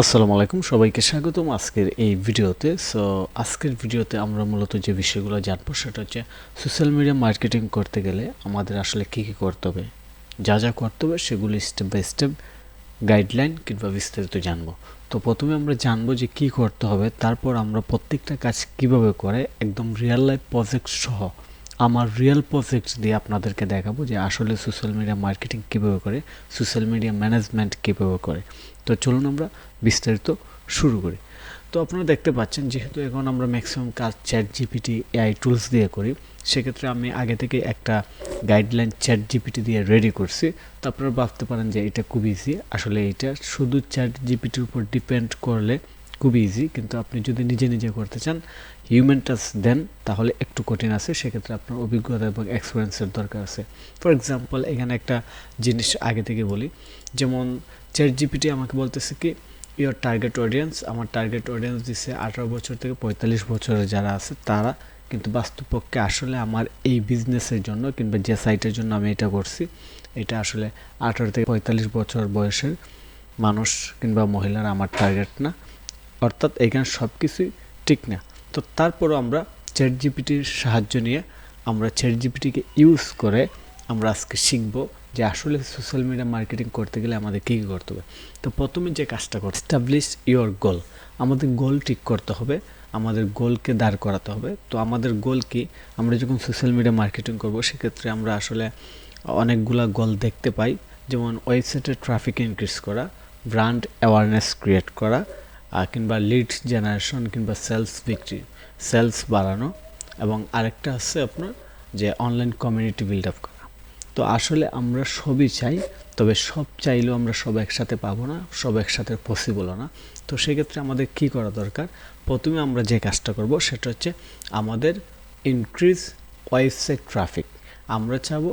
আসসালামু আলাইকুম, সবাইকে স্বাগতম আজকের এই ভিডিওতে। সো আজকের ভিডিওতে আমরা মূলত যে বিষয়গুলো জানব সেটা হচ্ছে সোশ্যাল মিডিয়া মার্কেটিং করতে গেলে আমাদের আসলে কী কী করতে হবে, যা যা করতে হবে সেগুলো স্টেপ বাই স্টেপ গাইডলাইন কিংবা বিস্তারিত জানব। তো প্রথমে আমরা জানব যে কি করতে হবে, তারপর আমরা প্রত্যেকটা কাজ কীভাবে করে, একদম রিয়েল লাইফ প্রজেক্ট সহ আমার রিয়েল প্রজেক্ট দিয়ে আপনাদেরকে দেখাবো যে আসলে সোশ্যাল মিডিয়া মার্কেটিং কীভাবে করে সোশ্যাল মিডিয়া ম্যানেজমেন্ট কীভাবে করে। তো চলুন আমরা বিস্তারিত শুরু করি। তো আপনারা দেখতে পাচ্ছেন, যেহেতু এখন আমরা ম্যাক্সিমাম কাজ চ্যাট জিপিটি এআই টুলস দিয়ে করি, সেক্ষেত্রে আমি আগে থেকে একটা গাইডলাইন চ্যাট জিপিটি দিয়ে রেডি করছি। তো আপনারা ভাবতে পারেন যে এটা খুব ইজি আসলে এটা শুধু চ্যাট জিপিটির উপর ডিপেন্ড করলে খুব ইজি কিন্তু আপনি যদি নিজে নিজে করতে চান হিউম্যান টাচ দেন, তাহলে একটু কঠিন আছে। সেক্ষেত্রে আপনার অভিজ্ঞতা এবং এক্সপিরিয়েন্সের দরকার আছে। ফর এক্সাম্পল এখানে একটা জিনিস আগে থেকে বলি, যেমন চ্যাট জিপিটি আমাকে বলতেছে কি ইয়োর টার্গেট অডিয়েন্স আমার টার্গেট অডিয়েন্স দিছে আঠারো বছর থেকে পঁয়তাল্লিশ বছরের যারা আছে, তারা কিন্তু বাস্তবপক্ষে আসলে আমার এই বিজনেসের জন্য কিংবা যে সাইটের জন্য আমি এটা করছি, এটা আসলে আঠারো থেকে পঁয়তাল্লিশ বছর বয়সের মানুষ কিংবা মহিলার আমার টার্গেট না। অর্থাৎ এখানে সব কিছুই ঠিক না। তো তারপরও আমরা চ্যাট জিপিটির সাহায্য নিয়ে আমরা চ্যাট জিপিটিকে ইউজ করে আমরা আজকে শিখব যে আসলে সোশ্যাল মিডিয়া মার্কেটিং করতে গেলে আমাদের কী কী করতে হবে? তো প্রথমে যে কাজটা করতে স্টাবলিশ ইওর গোল আমাদের গোল ঠিক করতে হবে, আমাদের গোলকে দাঁড় করাতে হবে। তো আমাদের গোল কি? আমরা যখন সোশ্যাল মিডিয়া মার্কেটিং করব, সেক্ষেত্রে আমরা আসলে অনেকগুলা গোল দেখতে পাই। যেমন ওয়েবসাইটের ট্রাফিক ইনক্রিজ করা ব্র্যান্ড অ্যাওয়ারনেস ক্রিয়েট করা কিংবা লিড জেনারেশন কিংবা সেলস বিক্রি সেলস বাড়ানো। এবং আরেকটা আছে আপনার যে অনলাইন কমিউনিটি বিল্ড আপ করা। তো আসলে আমরা সবই চাই, তবে সব চাইলেও আমরা সব একসাথে পাবো না, সব একসাথে পসিবলও না। তো সেক্ষেত্রে আমাদের কি করা দরকার? প্রথমে আমরা যে কাজটা করব সেটা হচ্ছে আমাদের ইনক্রিজ ওয়েবসাইট ট্রাফিক আমরা চাবো,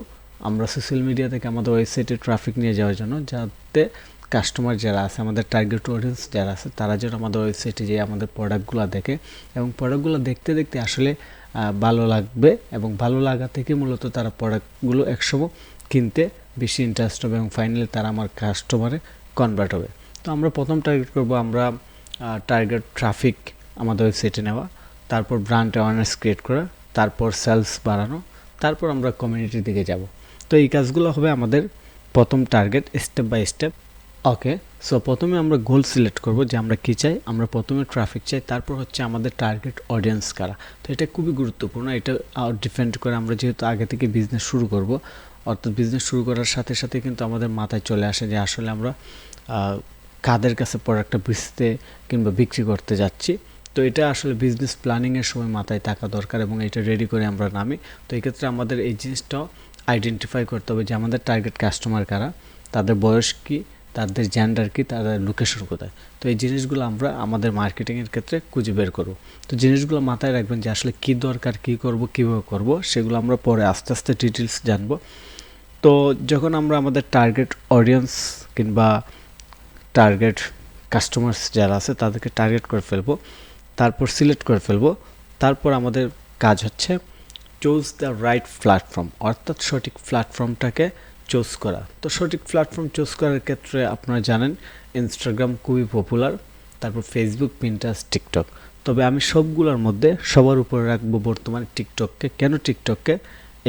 আমরা সোশ্যাল মিডিয়া থেকে আমাদের ওয়েবসাইটে ট্রাফিক নিয়ে যাওয়ার জন্য, যাতে কাস্টমার যারা আছে, আমাদের টার্গেট অডিয়েন্স যারা আছে, তারা যেন আমাদের ওয়েবসাইটে যেয়ে আমাদের প্রোডাক্টগুলো দেখে। এবং প্রোডাক্টগুলো দেখতে দেখতে আসলে ভালো লাগবে এবং ভালো লাগা থেকে মূলত তারা প্রোডাক্টগুলো একসময় কিনতে বেশি ইন্টারেস্ট হবে এবং ফাইনালি তারা আমার কাস্টমারে কনভার্ট হবে। তো আমরা প্রথম টার্গেট করব আমরা টার্গেট ট্রাফিক আমাদের ওয়েবসাইটে নেওয়া, তারপর ব্র্যান্ড অ্যাওয়ারনেস ক্রিয়েট করা, তারপর সেলস বাড়ানো, তারপর আমরা কমিউনিটির দিকে যাব। তো এই কাজগুলো হবে আমাদের প্রথম target step by step okay so প্রথমে আমরা গোল সিলেক্ট করব যে আমরা কী চাই, আমরা প্রথমে ট্রাফিক চাই, তারপর হচ্ছে আমাদের টার্গেট অডিয়েন্স কারা। তো এটা খুবই গুরুত্বপূর্ণ, এটা ডিপেন্ড করে আমরা যেহেতু আগে থেকে বিজনেস শুরু করব, অর্থাৎ বিজনেস শুরু করার সাথে সাথে কিন্তু আমাদের মাথায় চলে আসে যে আসলে আমরা কাদের কাছে প্রোডাক্টটা বেচতে কিংবা বিক্রি করতে যাচ্ছি। তো এটা আসলে বিজনেস প্ল্যানিংয়ের সময় মাথায় থাকা দরকার এবং এটা রেডি করে আমরা নামি। তো এই ক্ষেত্রে আমাদের এই জিনিসটাও আইডেন্টিফাই করতে হবে যে আমাদের টার্গেট কাস্টমার কারা, তাদের বয়স কী তাদের জেন্ডার কি, তাদের লোকেশন কোথায়? তো এই জিনিসগুলো আমরা আমাদের মার্কেটিংয়ের ক্ষেত্রে খুঁজে বের করব। তো জিনিসগুলো মাথায় রাখবেন যে আসলে কী দরকার, কী করব, কীভাবে করব, সেগুলো আমরা পরে আস্তে আস্তে ডিটেলস জানব। তো যখন আমরা আমাদের টার্গেট অডিয়েন্স কিংবা টার্গেট কাস্টমার্স যারা আছে, তাদেরকে টার্গেট করে ফেলব, তারপর সিলেক্ট করে ফেলব, তারপর আমাদের কাজ হচ্ছে চুজ দ্য রাইট প্ল্যাটফর্ম অর্থাৎ সঠিক প্ল্যাটফর্মটাকে চুজ করা। তো সঠিক প্ল্যাটফর্ম চুজ করার ক্ষেত্রে আপনারা জানেন ইনস্টাগ্রাম খুবই পপুলার তারপর ফেসবুক পিন্টাস টিকটক তবে আমি সবগুলোর মধ্যে সবার উপরে রাখব বর্তমানে টিকটককে কেন টিকটককে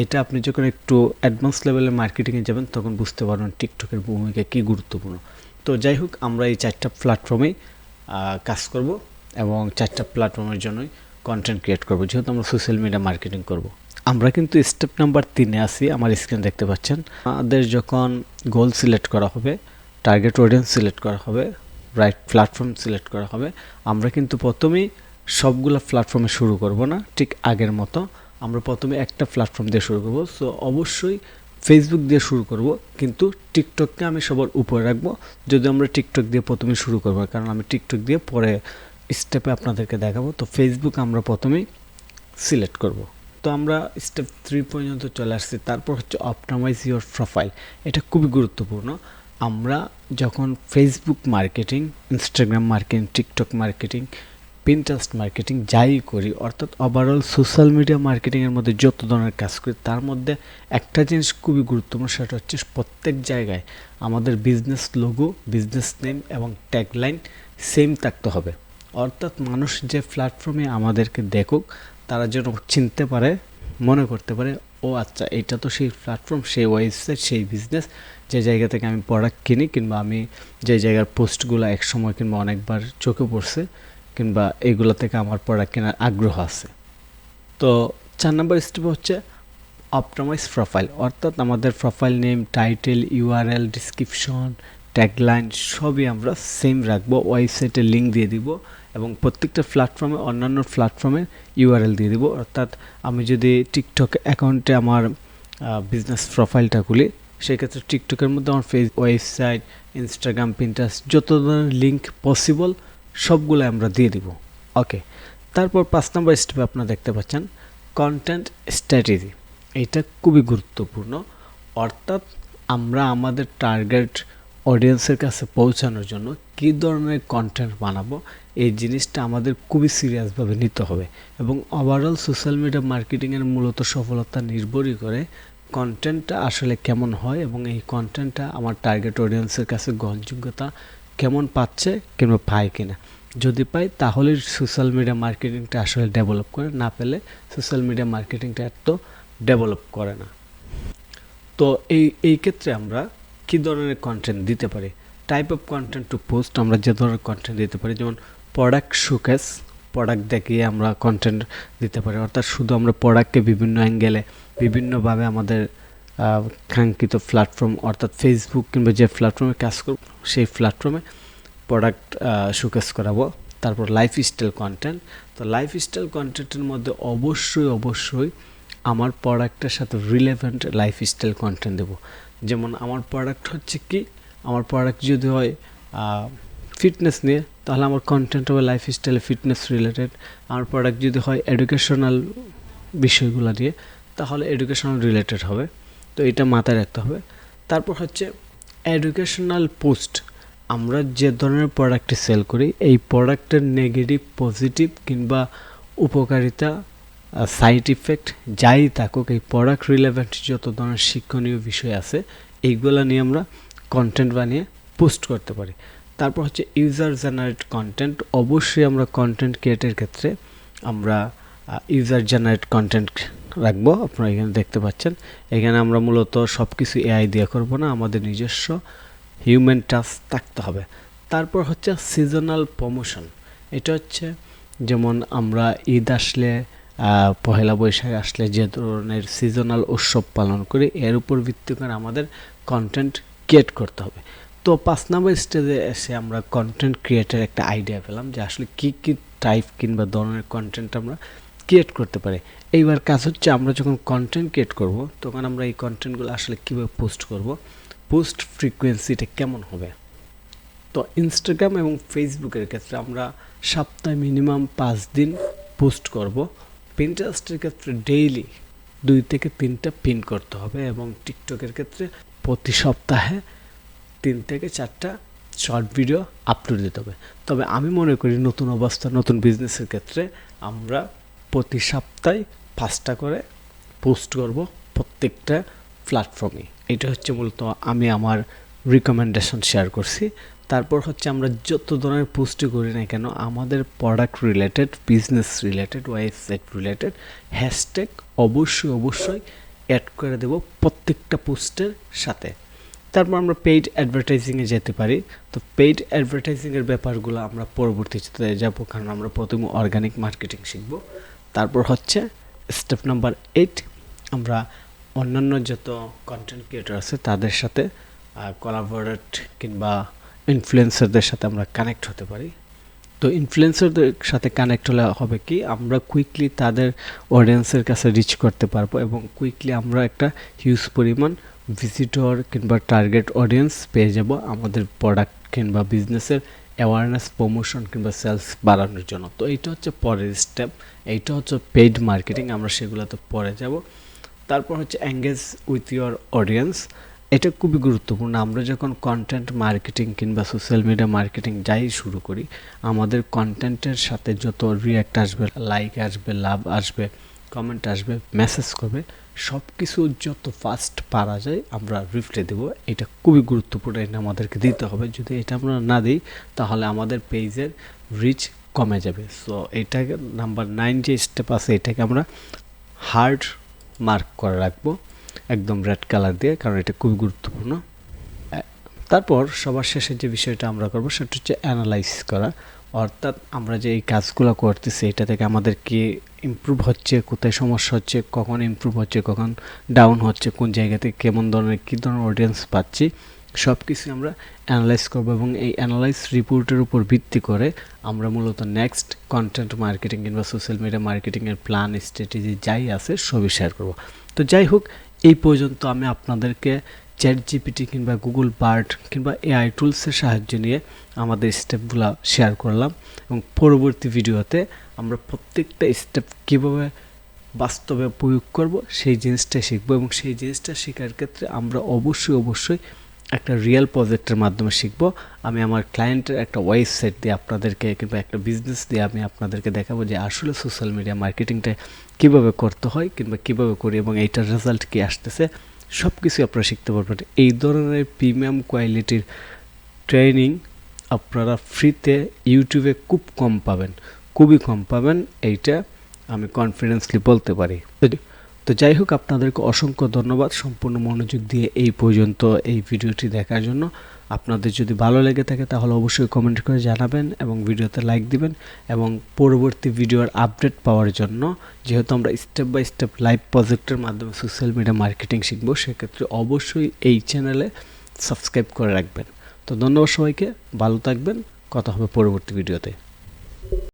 এটা আপনি যখন একটু অ্যাডভান্স লেভেলে মার্কেটিংয়ে যাবেন, তখন বুঝতে পারবেন টিকটকের ভূমিকা কী গুরুত্বপূর্ণ। তো যাই হোক, আমরা এই চারটা প্ল্যাটফর্মেই কাজ করব এবং চারটা প্ল্যাটফর্মের জন্যই কন্টেন্ট ক্রিয়েট করব। যেহেতু আমরা সোশ্যাল মিডিয়া মার্কেটিং করব। আমরা কিন্তু স্টেপ নাম্বার তিনে আসি আমার স্ক্রিন দেখতে পাচ্ছেন। আমাদের যখন গোল সিলেক্ট করা হবে টার্গেট অডিয়েন্স সিলেক্ট করা হবে রাইট প্ল্যাটফর্ম সিলেক্ট করা হবে, আমরা কিন্তু প্রথমেই সবগুলো প্ল্যাটফর্মে শুরু করব না, ঠিক আগের মতো। আমরা প্রথমে একটা প্ল্যাটফর্ম দিয়ে শুরু করব সো অবশ্যই ফেসবুক দিয়ে শুরু করব, কিন্তু টিকটককে আমি সবার উপরে রাখব। যদি আমরা টিকটক দিয়ে প্রথমে শুরু করব, কারণ আমি টিকটক দিয়ে পরে স্টেপে আপনাদেরকে দেখাবো, তো ফেসবুক আমরা প্রথমেই সিলেক্ট করব। তো আমরা স্টেপ থ্রি পর্যন্ত চলে আসছি। তারপর হচ্ছে অপটামাইজ ইউর প্রোফাইল এটা খুবই গুরুত্বপূর্ণ। আমরা যখন Facebook marketing Instagram marketing TikTok marketing Pinterest marketing যাই করি, অর্থাৎ ওভারঅল সোশ্যাল মিডিয়া মার্কেটিংয়ের মধ্যে যত ধরনের কাজ করি, তার মধ্যে একটা জিনিস খুবই গুরুত্বপূর্ণ, সেটা হচ্ছে প্রত্যেক জায়গায় আমাদের বিজনেস লোগো বিজনেস নেম এবং ট্যাগলাইন সেম থাকতে হবে। অর্থাৎ মানুষ যে প্ল্যাটফর্মে আমাদেরকে দেখুক তারা যেন চিনতে পারে, মনে করতে পারে, ও আচ্ছা এটা তো সেই প্ল্যাটফর্ম সেই ওয়েবসাইট সেই বিজনেস যে জায়গা থেকে আমি প্রোডাক্ট কিনি কিংবা আমি যে জায়গার পোস্টগুলো একসময় কিংবা অনেকবার চোখে পড়ছে কিংবা এগুলো থেকে আমার প্রোডাক্ট কেনার আগ্রহ আছে। তো চার নম্বর স্টেপ হচ্ছে অপটোমাইজ প্রোফাইল অর্থাৎ আমাদের profile name title URL description tagline সবই আমরা সেম রাখব ওয়েবসাইটে লিঙ্ক দিয়ে দিব এবং প্রত্যেকটা প্ল্যাটফর্মে অন্যান্য প্ল্যাটফর্মে ইউআরএল দিয়ে দিব। অর্থাৎ আমি যদি টিকটক অ্যাকাউন্টে আমার বিজনেস প্রোফাইলটা খুলি, সেক্ষেত্রে টিকটকের মধ্যে আমার ফেস ওয়েবসাইট ইনস্টাগ্রাম প্রিন্টার্স যত ধরনের লিঙ্ক পসিবল সবগুলো আমরা দিয়ে দিব। ওকে তারপর পাঁচ নম্বর স্টেপে আপনারা দেখতে পাচ্ছেন কন্টেন্ট স্ট্র্যাটেজি এটা খুবই গুরুত্বপূর্ণ। অর্থাৎ আমরা আমাদের টার্গেট অডিয়েন্সের কাছে পৌঁছানোর জন্য কী ধরনের কন্টেন্ট বানাবো, এই জিনিসটা আমাদের খুবই সিরিয়াসভাবে নিতে হবে এবং ওভারঅল সোশ্যাল মিডিয়া মার্কেটিংয়ের মূলত সফলতা নির্ভরই করে কন্টেন্টটা আসলে কেমন হয় এবং এই কন্টেন্টটা আমার টার্গেট অডিয়েন্সের কাছে গ্রহণযোগ্যতা কেমন পাচ্ছে কিংবা পায় কিনা। যদি পাই তাহলে সোশ্যাল মিডিয়া মার্কেটিংটা আসলে ডেভেলপ করে, না পেলে সোশ্যাল মিডিয়া মার্কেটিংটা এত ডেভেলপ করে না। তো এই এই ক্ষেত্রে আমরা কী ধরনের কন্টেন্ট দিতে পারি? Type of content to post আমরা যে ধরনের কন্টেন্ট দিতে পারি, যেমন প্রোডাক্ট শোকেস প্রোডাক্ট দেখিয়ে আমরা কন্টেন্ট দিতে পারি। অর্থাৎ শুধু আমরা প্রোডাক্টকে বিভিন্ন অ্যাঙ্গেলে বিভিন্নভাবে আমাদের কাঙ্ক্ষিত প্ল্যাটফর্ম অর্থাৎ ফেসবুক কিংবা যে প্ল্যাটফর্মে কাজ করব, সেই প্ল্যাটফর্মে প্রোডাক্ট শোকেস করাবো। তারপর লাইফ স্টাইল কন্টেন্ট তো লাইফ স্টাইল কন্টেন্টের মধ্যে অবশ্যই অবশ্যই আমার প্রোডাক্টের সাথে রিলেভেন্ট লাইফ স্টাইল কন্টেন্ট দেবো। যেমন আমার প্রোডাক্ট হচ্ছে কি, আমার প্রোডাক্ট যদি হয় ফিটনেস নিয়ে, তাহলে আমার কন্টেন্ট হবে লাইফ স্টাইলে ফিটনেস রিলেটেড আমার প্রোডাক্ট যদি হয় এডুকেশনাল বিষয়গুলো দিয়ে, তাহলে এডুকেশনাল রিলেটেড হবে। তো এটা মাথায় রাখতে হবে। তারপর হচ্ছে এডুকেশনাল পোস্ট আমরা যে ধরনের প্রোডাক্টটি সেল করি, এই প্রোডাক্টের নেগেটিভ পজিটিভ কিংবা উপকারিতা সাইড ইফেক্ট যাই থাকুক, এই প্রোডাক্ট রিলেভেন্ট যত ধরনের শিক্ষণীয় বিষয় আছে, এইগুলো নিয়ে আমরা কন্টেন্ট বানিয়ে পোস্ট করতে পারি। তারপর হচ্ছে ইউজার জেনারেট কন্টেন্ট অবশ্যই আমরা কন্টেন্ট ক্রিয়েটের ক্ষেত্রে আমরা ইউজার জেনারেট কন্টেন্ট রাখব। আপনারা এখানে দেখতে পাচ্ছেন। এখানে আমরা মূলত সব কিছু এআই দিয়ে করব না, আমাদের নিজস্ব হিউম্যান টাচ থাকতে হবে। তারপর হচ্ছে সিজনাল প্রমোশন এটা হচ্ছে যেমন আমরা ঈদ আসলে পহেলা বৈশাখ আসলে যে ধরনের সিজনাল উৎসব পালন করি, এর উপর ভিত্তি করে আমাদের কন্টেন্ট ক্রিয়েট করতে হবে। তো পাঁচ নম্বর স্টেজে এসে আমরা কন্টেন্ট ক্রিয়েটের একটা আইডিয়া পেলাম যে আসলে কী কী টাইপ কিংবা ধরনের কন্টেন্ট আমরা ক্রিয়েট করতে পারি। এইবার কাজ হচ্ছে আমরা যখন কন্টেন্ট ক্রিয়েট করব, তখন আমরা এই কন্টেন্টগুলো আসলে কীভাবে পোস্ট করব পোস্ট ফ্রিকোয়েন্সিটা কেমন হবে? তো ইনস্টাগ্রাম এবং ফেসবুকের ক্ষেত্রে আমরা সপ্তাহে মিনিমাম পাঁচ দিন পোস্ট করব। পিন্টারেস্টের ক্ষেত্রে ডেইলি দুই থেকে তিনটা পিন করতে হবে এবং টিকটকের ক্ষেত্রে প্রতি সপ্তাহে তিন থেকে চারটা শর্ট ভিডিও আপলোড দিতে হবে। তবে আমি মনে করি নতুন অবস্থা, নতুন বিজনেসের ক্ষেত্রে আমরা প্রতি সপ্তাহে পাঁচটা করে পোস্ট করব প্রত্যেকটা প্ল্যাটফর্মে এটা হচ্ছে মূলত আমি আমার রিকমেন্ডেশন শেয়ার করছি। তারপর হচ্ছে আমরা যত ধরনের পোস্টই করি না কেন, আমাদের product related business related website related hashtag অবশ্যই অবশ্যই অ্যাড করে দেব প্রত্যেকটা পোস্টের সাথে। তারপর আমরা পেইড অ্যাডভার্টাইজিংয়ে যেতে পারি। তো পেইড অ্যাডভার্টাইজিংয়ের ব্যাপারগুলো আমরা পরবর্তীতে যাব, কারণ আমরা প্রথমে অর্গানিক মার্কেটিং শিখব। তারপর হচ্ছে স্টেপ নাম্বার এইট আমরা অন্যান্য যত কন্টেন্ট ক্রিয়েটর আছে তাদের সাথে কোলাবোরেট কিংবা ইনফ্লুয়েন্সারদের সাথে আমরা কানেক্ট হতে পারি। তো ইনফ্লুয়েন্সারদের সাথে কানেক্ট হলে হবে কি, আমরা কুইকলি তাদের অডিয়েন্সের কাছে রিচ করতে পারব এবং কুইকলি আমরা একটা হিউজ পরিমাণ ভিজিটর কিংবা টার্গেট অডিয়েন্স পেয়ে যাব আমাদের প্রোডাক্ট কিংবা বিজনেসের অ্যাওয়ারনেস প্রমোশন কিংবা সেলস বাড়ানোর জন্য। তো এইটা হচ্ছে পরের স্টেপ এইটা হচ্ছে পেইড মার্কেটিং আমরা সেগুলোতে পরে যাব। তারপর হচ্ছে এঙ্গেজ উইথ ইউর অডিয়েন্স এটা খুবই গুরুত্বপূর্ণ। আমরা যখন কন্টেন্ট মার্কেটিং কিংবা সোশ্যাল মিডিয়া মার্কেটিং যাই শুরু করি, আমাদের কন্টেন্টের সাথে যত রিয়াক্ট আসবে লাইক আসবে লাভ আসবে কমেন্ট আসবে মেসেজ করবে সব কিছু যত ফাস্ট পারা যায় আমরা রিপ্লাই দেবো। এটা খুবই গুরুত্বপূর্ণ, এটা আমাদেরকে দিতে হবে। যদি এটা আমরা না দিই, তাহলে আমাদের পেজের রিচ কমে যাবে। সো এটাকে নাম্বার নাইন যে স্টেপ আছে, এটাকে আমরা হার্ড মার্ক করে রাখব। একদম রেড কালার দিয়ে, কারণ এটা খুবই গুরুত্বপূর্ণ। তারপর সবার শেষে যে বিষয়টা আমরা করব, সেটা হচ্ছে অ্যানালাইজ করা। অর্থাৎ আমরা যে এই কাজগুলো করতেছি, এটা থেকে আমাদের কি ইমপ্রুভ হচ্ছে, কোথায় সমস্যা হচ্ছে, কখন ইমপ্রুভ হচ্ছে, কখন ডাউন হচ্ছে, কোন জায়গা থেকে কেমন ধরনের, কী ধরনের অডিয়েন্স পাচ্ছি সব কিছু আমরা অ্যানালাইজ করব এবং এই অ্যানালাইজ রিপোর্টের উপর ভিত্তি করে আমরা মূলত নেক্সট কন্টেন্ট মার্কেটিং কিংবা সোশ্যাল মিডিয়া মার্কেটিংয়ের প্ল্যান স্ট্র্যাটেজি যাই আছে, সবই শেয়ার করব। তো যাই হোক এই পর্যন্ত আমি আপনাদেরকে চ্যাট জিপিটি কিংবা গুগল বার্ড কিংবা এআই টুলসের সাহায্য নিয়ে আমাদের স্টেপগুলো শেয়ার করলাম এবং পরবর্তী ভিডিওতে আমরা প্রত্যেকটা স্টেপ কীভাবে বাস্তবে প্রয়োগ করব, সেই জিনিসটা শিখব এবং সেই জিনিসটা শেখার ক্ষেত্রে আমরা অবশ্যই অবশ্যই একটা রিয়েল প্রজেক্টের মাধ্যমে শিখব। আমি আমার ক্লায়েন্টের একটা ওয়েবসাইট দিয়ে আপনাদেরকে কিংবা একটা বিজনেস দিয়ে আমি আপনাদেরকে দেখাবো যে আসলে সোশ্যাল মিডিয়া মার্কেটিংটা কীভাবে করতে হয় কিংবা কীভাবে করি এবং এইটার রেজাল্ট কী আসতেছে। সব কিছু আপনারা শিখতে পারবেন। এই ধরনের প্রিমিয়াম কোয়ালিটির ট্রেনিং আপনারা ফ্রিতে ইউটিউবে খুব কম পাবেন। খুবই কম পাবেন। এইটা আমি কনফিডেন্সলি বলতে পারি। তো যাই হোক, আপনাদেরকে অসংখ্য ধন্যবাদ সম্পূর্ণ মনোযোগ দিয়ে এই পর্যন্ত এই ভিডিওটি দেখার জন্য। আপনাদের যদি ভালো লেগে থাকে তাহলে অবশ্যই কমেন্ট করে জানাবেন এবং ভিডিওতে লাইক দিবেন এবং পরবর্তী ভিডিওর আপডেট পাওয়ার জন্য যেহেতু আমরা স্টেপ বাই স্টেপ লাইভ প্রজেক্টের মাধ্যমে সোশ্যাল মিডিয়া মার্কেটিং শিখব, সেক্ষেত্রে অবশ্যই এই চ্যানেলে সাবস্ক্রাইব করে রাখবেন। তো ধন্যবাদ সবাইকে, ভালো থাকবেন, কথা হবে পরবর্তী ভিডিওতে।